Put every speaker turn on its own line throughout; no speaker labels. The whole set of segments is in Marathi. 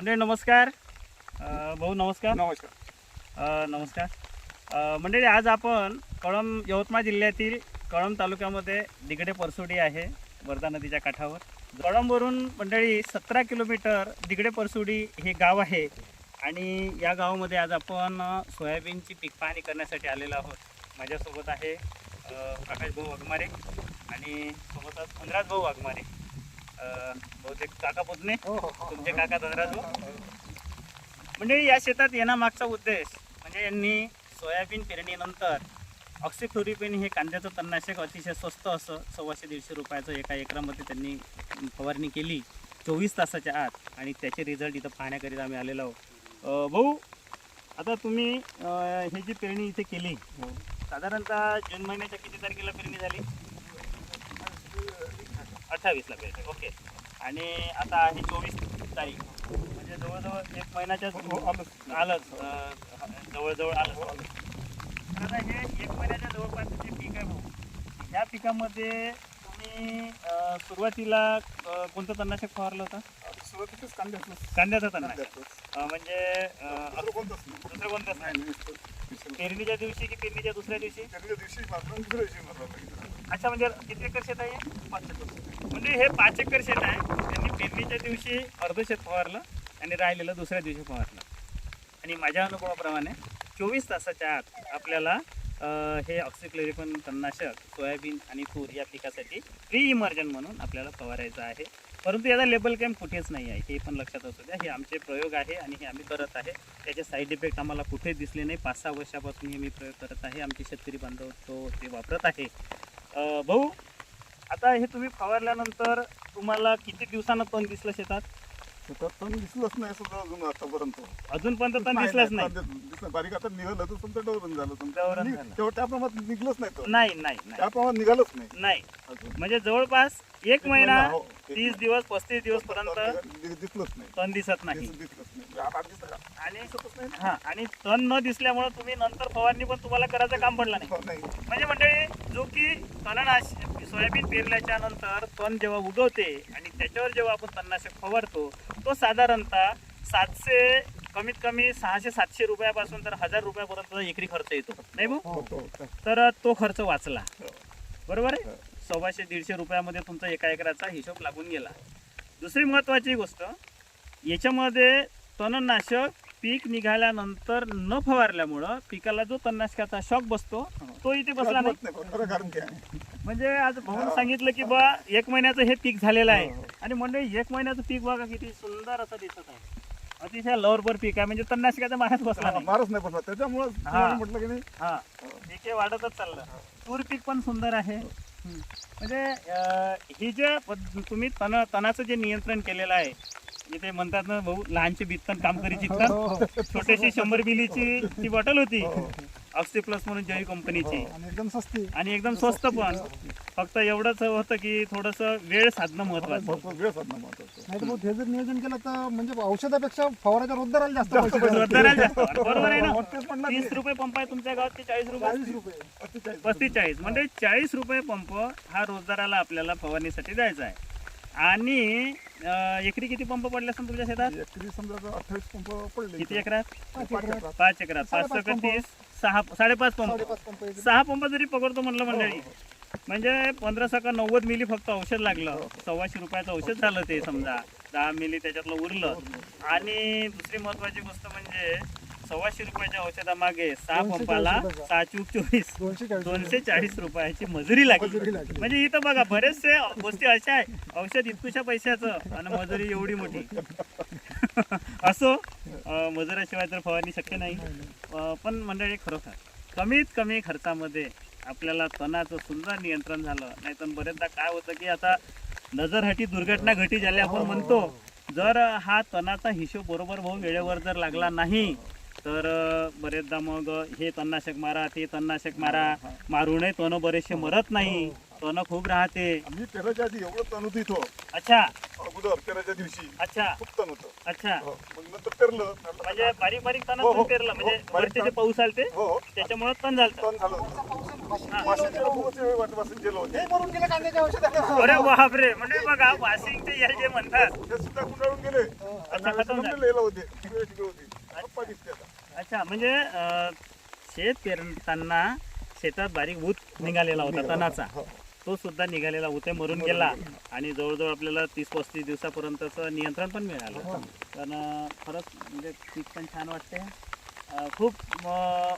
मंडळी नमस्कार. अ, भाऊ नमस्कार.
नमस्कार.
अ, नमस्कार. अ, मंडळी आज आपण कळंब यवतमाळ जिल्ह्यातील कळंब तालुक्यामध्ये दिगडे परसोडी आहे वर्धा नदीच्या काठावर. कळंबवरून मंडळी सतरा किलोमीटर दिगडे परसोडी हे गाव आहे आणि या गावामध्ये आज आपण अ, सोयाबीनची पीक पाहणी करण्यासाठी आलेलो आहोत. माझ्यासोबत आहे अ, प्रकाश भाऊ वाघमारे आणि सोबतच धनराज भाऊ वाघमारे. बहुतेक काका पुतणे तुमचे काका धनराज. म्हणजे या शेतात येण्यामागचा उद्देश म्हणजे यांनी सोयाबीन पेरणीनंतर ऑक्सिफ्लोरिपिन हे कांद्याचं तणनाशक अतिशय स्वस्त असं सव्वाशे दीडशे रुपयाचं एका एकरामध्ये त्यांनी फवारणी केली चोवीस तासाच्या आत आणि त्याचे रिझल्ट इथं पाहण्याकरिता आम्ही आलेलो आहोत. भाऊ आता तुम्ही ही जी पेरणी इथे केली साधारणतः जून महिन्याच्या किती तारखेला पेरणी झाली? अठ्ठावीसला पेरणी ओके. आणि आता आहे चोवीस तारीख. म्हणजे जवळजवळ एक महिन्याच्या
आलंच.
आलंच अं, जवळजवळ आलं. तर आता हे एक महिन्याच्या जवळपास जे पीक आहे भाऊ या पिकामध्ये तुम्ही सुरुवातीला कोणतं तणनाशक फवारलं होतं?
सुरुवातीचंच कांद्याचं.
कांद्याचं. अं, म्हणजे
दुसरं कोणतंच नाही.
पेरणीच्या दिवशी की पेरणीच्या दुसऱ्या दिवशी?
त्याच्या दिवशी
अच्छा म्हणजे किती एकर शेत आहे?
पाच एकर.
म्हणजे हे पाच एकर शेत आहे त्यांनी पेरणीच्या दिवशी अर्ध शेत फवारलं आणि राहिलेलं दुसऱ्या दिवशी फवारलं. आणि माझ्या अनुभवाप्रमाणे चोवीस तासाच्या आत आपल्याला हे ऑक्सिक्लोरिपन तणनाशक सोयाबीन आणि तूर या पिकासाठी प्री इमर्जन म्हणून आपल्याला फवारायचं आहे. परंतु याचा लेबल कॅम्प कुठेच नाही आहे हे पण लक्षात असू द्या. हे आमचे प्रयोग आहे आणि हे आम्ही करत आहे. त्याचे साईड इफेक्ट आम्हाला कुठेच दिसले नाही. पाच सहा वर्षापासून हे मी प्रयोग करत आहे. आमचे शेतकरी बांधव तो ते वापरत आहे. भाऊ आता हे तुम्ही फवारल्यानंतर तुम्हाला किती दिवसानं तण दिसलं शेतात
शेतात पण दिसलंच नाही सुद्धा अजून आतापर्यंत
अजूनपर्यंत तण दिसलंच नाही
दिसलं. बारीक आता निघालं तर समजा डवरण झालं समजा.
डवरण झालं.
तेव्हा त्या प्रमाणात निघलंच नाही तो.
नाही नाही नाही
त्या प्रमाणात निघालच नाही
नाही. म्हणजे जवळपास एक महिना
हो, एक
तीस
महिना.
दिवस पस्तीस दिवस पर्यंत
दि- दिसलंच नाही
तण दिसत नाही
दिस- दिसलंच नाही आता दिसतं का?
आणि
दिसतच नाही ना.
हा आणि तण न दिसल्यामुळे तुम्ही नंतर फवारणी पण तुम्हाला करायचं काम पडलं नाही
हो, नाही
म्हणजे मंडळी जो की तणनाश सोयाबीन पेरल्याच्या नंतर तण जेव्हा उगवते आणि त्याच्यावर जेव्हा आपण तणनाशक फवारतो तो साधारणतः सातशे कमीत कमी सहाशे सातशे रुपयापासून तर हजार रुपयापर्यंत एकरी खर्च येतो नाही भाऊ
हो, हो.
तर तो खर्च वाचला. बरोबर आहे सव्वाशे दीडशे रुपयामध्ये तुमचा एका एकराचा हिशोब लागून गेला. दुसरी महत्त्वाची गोष्ट याच्यामध्ये तणनाशक पीक निघाल्यानंतर न फवारल्यामुळं पिकाला जो तणनाशकाचा शॉक बसतो तो इथे बसला नाही? म्हणजे आज भाऊन सांगितलं की बा एक महिन्याचं हे पीक झालेलं आहे.
हो, हो.
आणि मंडळी एक महिन्याचं पीक बघा किती सुंदर असं दिसत आहे. अतिशय लवरभर पीक आहे म्हणजे तणनाशकाचा माराच बसला
हा, मारच नाही बसला. त्याच्यामुळं
हा.
म्हटलं की नाही.
हा. पीक हे वाढतच चाललं. तूर पीक पण सुंदर आहे. हम्म. म्हणजे ही जे तुम्ही तण तणाचं जे नियंत्रण केलेलं आहे इथे म्हणतात ना भाऊ लहानचे बित्तन काम करी चित्तन छोटीशी शंभर मिलीची ती बॉटल होती. ऑक्सी प्लस म्हणून जय कंपनीची
आणि एकदम सस्ती
आणि एकदम स्वस्त पण. फक्त एवढंच होतं की थोडस वेळ साधणं महत्वाचं.
वेळ साधणं महत्वाचं.
नाही तर मग हे जर नियोजन केलं तर म्हणजे औषधापेक्षा फवाराच्या रोजदाराला जास्त पैसे.
बरोबर आहे ना?
हो, तेच म्हणलं
तीस रुपये पंप आहे तुमच्या गावात चाळीस रुपये.
चाळीस रुपये.
अठ्ठेचाळीस.
पस्तीस चाळीस. म्हणजे चाळीस रुपये पंप हा रोजगाराला आपल्याला फवारणीसाठी द्यायचा आहे. आणि अं, एकरी किती पंप पडले असतात तुमच्या शेतात?
एकरी समजा अठ्ठावीस पंप पडले
किती एकरात?
पाच एकरात.
पाच एकरात. पाच
साडेपाच
सगळं
पंप.
तीस. सहा साडेपाच पंप.
साडेपाच पंप एकरी.
सहा पंप जरी पकडतो म्हणलं मंडळी म्हणजे पंधरा सका नव्वद मिली फक्त औषध लागलं.
हो.
सव्वाशे रुपयाचं औषध झालं ते समजा. दहा मिली त्याच्यातलं उरलं.
हो,
आणि दुसरी महत्वाची गोष्ट म्हणजे सव्वाशे रुपयाच्या औषधामागे सहा
दोनशे
पंपाला
चाळीस रुपये.
सहा चूक चोवीस.
दोनशे चाळीस
दोनशे चाळीस रुपयाची मजुरी लागली.
मजुरी लागली.
म्हणजे इथं बघा बरेचसे गोष्टी अशा आहे. औषध इतकुशा पैशाचं आणि मजुरी एवढी मोठी. असो अं, मजुराशिवाय तर फवारणी शक्य नाही. पण मंडळी खरोखर कमीत कमी खर्चामध्ये आपल्याला तणाचं सुंदर नियंत्रण झालं. नाही तर बरेचदा काय होतं की आता नजरहटी दुर्घटना घटी झाली आपण म्हणतो. जर हा तणाचा हिशोब बरोबर भाऊ वेळेवर जर लागला नाही तर बरेचदा मग हे तणनाशक मारा ते तणनाशक मारा. मारूनही तण बरेचसे मरत नाही. तण खूप राहते.
आम्ही पेराच्या आधी एवढं तण होतं इथं.
अच्छा.
अगोदर पेराच्या दिवशी
अच्छा.
खूप तण होतं.
अच्छा.
हो. मग नंतर पेरलं.
म्हणजे बारीक बारीक तण
हो, हो.
पेरलं. म्हणजे
हो, बारीक
वरचे जे
तण.
पाऊस आलते
हो हो.
त्याच्यामुळे तण झालं
तण झालं खूपच वाट गेलो होते.
हे
अरे बापरे. म्हणजे बघा वाशिंगचे हे जे म्हणतात.
ते सुद्धा कुंडाळून गेले.
अच्छा, खतम झाले.
गेले होते. तिकडे तिकडे होते. पप्पा दिसते आता.
अच्छा म्हणजे अं, शेत पेरताना शेतात बारीक ऊत निघालेला होता तणाचा. तो सुद्धा निघालेला ऊते मरून गेला. आणि जवळजवळ आपल्याला तीस पस्तीस दिवसापर्यंतचं नियंत्रण पण मिळालं. पण अं, खरंच म्हणजे पीक पण छान वाटते खूप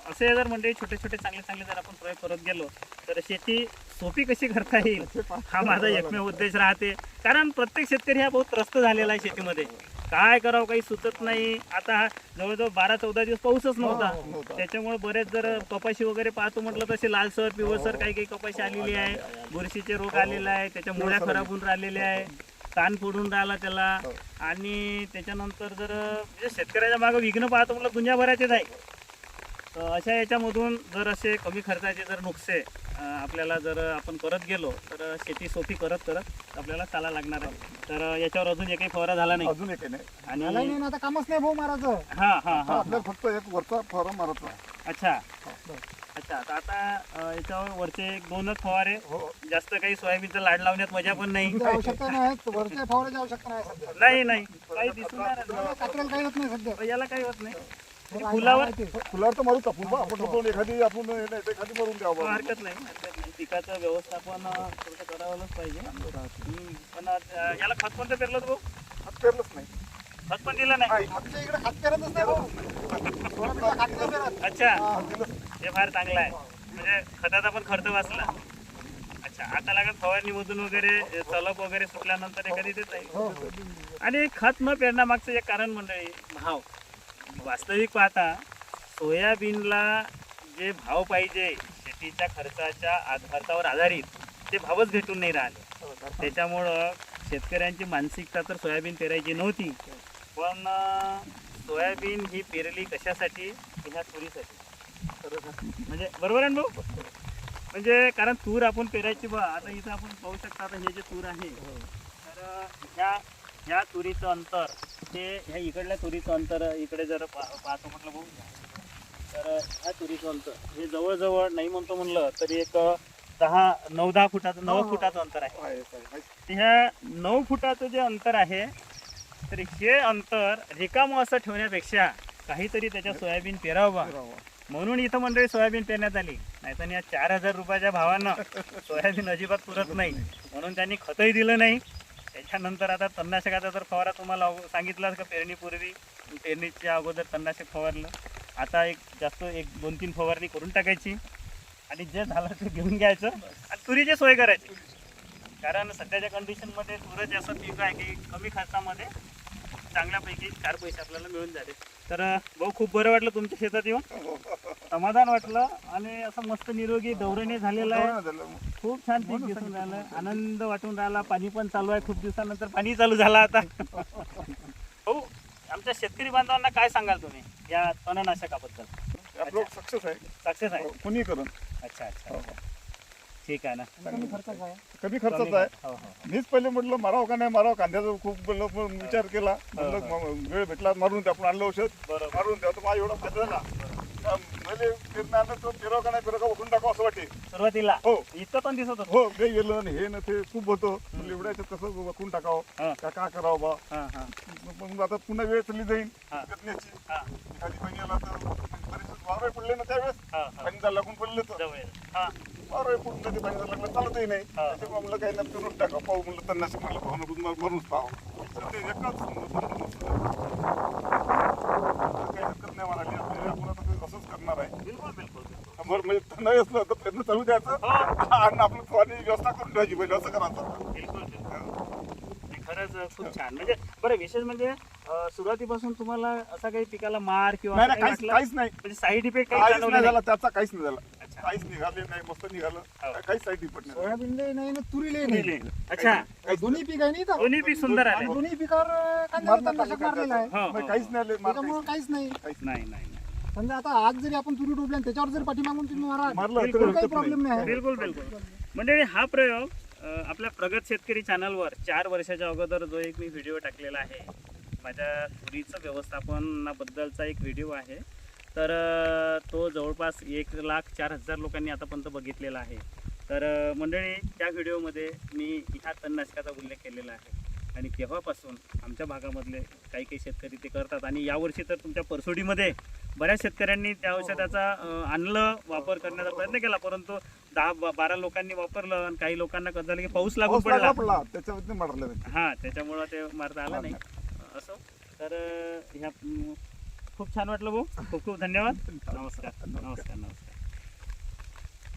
असे जर म्हणजे छोटे छोटे चांगले चांगले जर आपण प्रयोग करत गेलो तर शेती सोपी कशी करता येईल? हा माझा एकमेव उद्देश राहते. कारण प्रत्येक शेतकरी हा बहुत त्रस्त झालेला आहे शेतीमध्ये. काय करावं काही सुचत नाही. आता हा जवळजवळ बारा चौदा दिवस पाऊसच नव्हता. त्याच्यामुळे बरेच जर कपाशी वगैरे पाहतो म्हटलं तसे लालसर पिवळसर काही काही कपाशी आलेली आहे. बुरशीचे रोग आलेला आहे त्याच्या मुळ्या खराब होऊन राहिलेल्या आहे. ताण पडून राहिला त्याला. आणि त्याच्यानंतर जर म्हणजे शेतकऱ्याच्या मागे विघ्न पाहतो म्हटलं दुनियाभराचेच आहे. अशा याच्यामधून जर असे कमी खर्चाचे जर नुकसे आपल्याला जर आपण करत गेलो तर शेती सोपी करत करत आपल्याला चाला लागणार आहे. तर याच्यावर अजून एकही फवारा झाला नाही.
अजून एक नाही.
आणि
मला नाही ना आता कामच नाही भाऊ मारायचं.
हा हा हा.
आपल्याला फक्त एक वरचा फॉर्म मारायचा. आहे.
अच्छा अच्छा तर आता अं, याच्यावर वरचे एक दोनच फवारे.
हो.
जास्त काही सोयाबीनचा लाड लावण्यात मजा पण नाही.
आवश्यकता नाही. वरच्या फवाराची आवश्यकता नाही सध्या.
नाही नाही. काही दिसून नाही राहिलं.
काही होत नाही सध्या.
याला काही होत नाही. फुलावर
आहे ते.
फुलावर तर मारूच आपण बा. आपण आपण एखादी आपण हे नाही, एखादी मारून द्यावं.
हरकत नाही हरकत नाही पिकाचं व्यवस्थापन अं, थोडंसं करावंच पाहिजे हम्म. पण अं, याला खत कोणतं पेरलं होतं भाऊ
हात पेरलंच नाही
खत पण दिलं नाही
आमच्या इकडे खात पेरतच नाही भाऊ सोयाबीनला खात नाही पेरत.
अच्छा
हा.
हे फार चांगलं आहे म्हणजे खताचा पण खर्च वाचला अच्छा आता लागत फवारणीमधून वगैरे अं, सलप वगैरे सुटल्यानंतर एखादी देत
हो,
आहे आणि खत न पेरण्यामागचं एक कारण मंडळी भाव वास्तविक पाहता सोयाबीनला जे भाव पाहिजे शेतीच्या खर्चाच्या आध- खर्चावर आधारित ते भावच भेटून नाही राहिले. त्याच्यामुळं शेतकऱ्यांची मानसिकता तर सोयाबीन पेरायची नव्हती. पण सोयाबीन ही पेरली कशासाठी? ह्या तुरीसाठी. म्हणजे बरोबर आहे ना भाऊ म्हणजे कारण तूर आपण पेरायची बा आता इथं आपण पाहू शकता आता हे जे तूर आहे तर ह्या ह्या तुरीचं अंतर ते ह्या इकडल्या तुरीचं अंतर इकडे जर पा पाहतो म्हटलं भाऊ तर ह्या तुरीचं अंतर हे जवळजवळ नाही म्हणतो म्हणलं तरी एक दहा नऊ दहा फुटाचं नऊ फुटाचं अंतर आहे. ह्या नऊ फुटाचं जे अंतर आहे तर हे अंतर रिकामं असं ठेवण्यापेक्षा काहीतरी त्याच्या सोयाबीन पेरावं.
पेरावं.
म्हणून इथं मंडळी सोयाबीन पेरण्यात आली. नाहीतर या चार हजार रुपयाच्या भावानं सोयाबीन अजिबात पुरत नाही. म्हणून त्यांनी खतही दिलं नाही. त्याच्यानंतर आता तणनाशकाचा जर फवारा तुम्हाला सांगितलाच का पेरणीपूर्वी पेरणीच्या अगोदर तणनाशक फवारलं. आता एक जास्त एक दोन तीन फवारणी करून टाकायची. आणि जे झालं ते घेऊन घ्यायचं. आणि तुरीची सोय करायची. कारण सध्याच्या कंडिशनमध्ये तुरच असं पीक आहे की कमी खर्चामध्ये चांगल्यापैकी चार पैसे आपल्याला मिळून जाते. तर भाऊ खूप बरं वाटलं तुमच्या शेतात येऊन. समाधान वाटलं आणि असं मस्त निरोगी दौरणे झालेलं आहे. खूप छान पीक दिसून राहिलं आनंद वाटून राहिला. पाणी पण चालू आहे. खूप दिवसानंतर पाणी चालू झालं आता. हो आमच्या शेतकरी बांधवांना काय सांगाल तुम्ही? या तणनाशकाबद्दल.
सक्सेस आहे.
सक्सेस आहे.
हो, कोणी करून.
अच्छा अच्छा.
हो, हो.
ठीक आहे ना.
कमी खर्चाचं आहे.
कमी खर्चाचा आहे.
हो हो.
मीच पहिले म्हटलं मारावं का नाही मारावं? कांद्याचा खूप पण विचार केला. म- वेळ भेटला मारून द्या आपण आणलं औषध.
बरोबर.
मारून द्या तर मला एवढा फायदा झाला त्या मैले पेरण्यानं तो पेरावं का नाही पेरावं का उठून टाकावं असं वाटे
सुरुवातीला?
हो.
इतकं पण दिसत होतं.
हो ते गेलं आणि हे न ते खूप होतं. म्हणलं एवढ्याच्यात कसं वकून टाकावं?
हा.
का का करावं बा?
हां हां.
मग आता पुन्हा वेळ चालली जाईल
हा. हां.
एखादी तर बरेच वारं पडले ना त्यावेळेस.
हां हां.
पाणी झालं लागून पडले तर.
जवळ. येईल. हां.
वारं पडून कधी पाणी लागलं चालतही नाही. त्याच्यामुळे म्हणलं काही नाही करून टाका. पाहू म्हणलं त्यांना मला भावना मारूनच पाहावं तर ते एकच काही हरकत नाही म्हणाली आपल्याला आपण आता ते असंच करणार आहे.
बिलकुल बिलकुल
म्हणजे नाही असलं तर प्रयत्न चालू द्यायचं. आणि आपलं फवारणी व्यवस्था करून ठेवायची पहिले असं करायचं.
बिलकुल बिलकुल. खरंच खूप छान. म्हणजे बरं विशेष म्हणजे सुरुवातीपासून तुम्हाला असा काही पिकाला मार किंवा
नाही
असं
काहीच नाही.
म्हणजे साईड इफेक्ट काही
काहीच नाही? झाला त्याचा काहीच नाही झाला. काहीच निघाले नाही मस्त निघालं.
हो.
काहीच साईड इफेक्ट नाही.
सोयाबीनलाही नाही ना तुरीलाही नाही.
अच्छा.
दोन्ही पीक आहे ना इथं?
दोन्ही पीक सुंदर आले
दोन्ही पिकावर मारलेलं आहे?
हो, हो,
नाही, काहीच नाही आले मार
त्याच्यामुळे काहीच नाही.
काहीच
नाही. नाही नाही.
समजा आता आज जरी आपण तुरी टोपल्या त्याच्यावर जर पाठीमागून तुम्ही मारा तर काही प्रॉब्लेम नाही. आहे
बिलकुल बिलकुल. म्हणजे हा प्रयोग आपल्या प्रगत शेतकरी चॅनलवर चार वर्षाच्या अगोदर जो एक मी व्हिडिओ टाकलेला आहे. माझ्या तुरीचं व्यवस्थापनाबद्दलचा एक व्हिडिओ आहे. तर तो जवळपास एक लाख चार हजार लोकांनी आतापर्यंत बघितलेला आहे. तर मंडळी त्या व्हिडिओमध्ये मी ह्या तणनाशकाचा उल्लेख केलेला आहे. आणि तेव्हापासून आमच्या भागामधले काही काही शेतकरी ते करतात आणि यावर्षी तर तुमच्या परसोडीमध्ये बऱ्याच शेतकऱ्यांनी त्या औषधाचा अ, आणलं वापर करण्याचा प्रयत्न केला. परंतु दहा बा- बारा लोकांनी वापरलं आणि काही लोकांना कसं झालं की पाऊस लागून
लागला
पडला. हा त्याच्यामुळं ते मारता आलं नाही. असो. तर ह्या खूप छान वाटलं भाऊ. खूप खूप धन्यवाद. नमस्कार. नमस्कार नमस्कार.